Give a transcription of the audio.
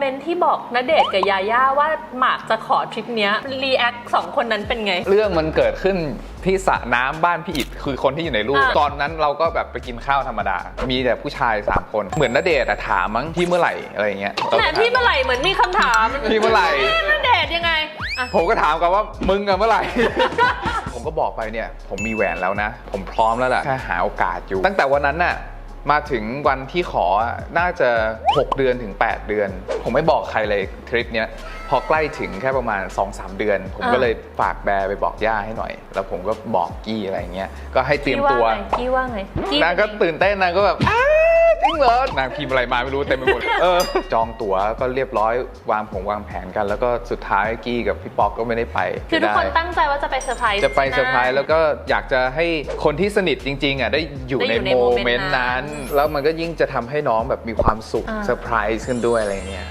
เมนต์ที่บอกณเดชน์กับยาย่าว่าหมากจะขอทริปเนี้ยรีแอคสองคนนั้นเป็นไง เรื่องมันเกิดขึ้นที่สระน้ำบ้านพี่อิดคือคนที่อยู่ในรูปอะ ตอนนั้นเราก็แบบไปกินข้าวธรรมดา มีแต่ผู้ชาย 3 คนเหมือนณเดชน์อะถามมั้งที่เมื่อไหร่อะไรอย่างเงี้ยแหมพี่เมื่อไหร่เหมือนมีคำถามพี่เมื่อไหร่ ณเดชน์ยังไงอะ ผมก็ถามกันว่ามึงอะเมื่อไหร่ ผมก็บอกไปเนี่ย ผมมีแหวนแล้วนะ ผมพร้อมแล้วแหละแค่หาโอกาสอยู่ ตั้งแต่วันนั้นน่ะ มาถึงวันที่ขออะน่าจะ 6 เดือนถึง 8 เดือน ผมไม่บอกใครเลยทริปเนี้ยพอใกล้ถึงแค่ประมาณ 2-3 เดือน ผมก็เลยฝากแบร์ไปบอกย่าให้หน่อย แล้วผมก็บอกกี้อะไรเงี้ยก็ให้เตรียมตัวกี้ว่าไงกี้นางก็เป็นไงตื่นเต้นนางก็แบบอ้าจริง เหรอนางพิมพ์อะไรมาไม่รู้เต็มไปหมดเออจองตั๋วก็เรียบร้อยวางผงวางแผนกัน แล้วก็สุดท้ายกี้กับพี่ป๊อกก็ไม่ได้ไปคือทุกคนได้ตั้งใจว่าจะไปเซอร์ไพรส์จะไปเซอร์ไพรส์แล้วก็อยากจะให้คนที่สนิทจริงๆอะได้อยู่ได้ในอยู่ในโมโมเมเมนนต์ต์นั้นั้นนแล้วมันก็ยิ่งจะทำให้น้องแบบมีความสุขอ่าเซอร์ไพรส์ขึ้นด้วยอะไรเงี้ย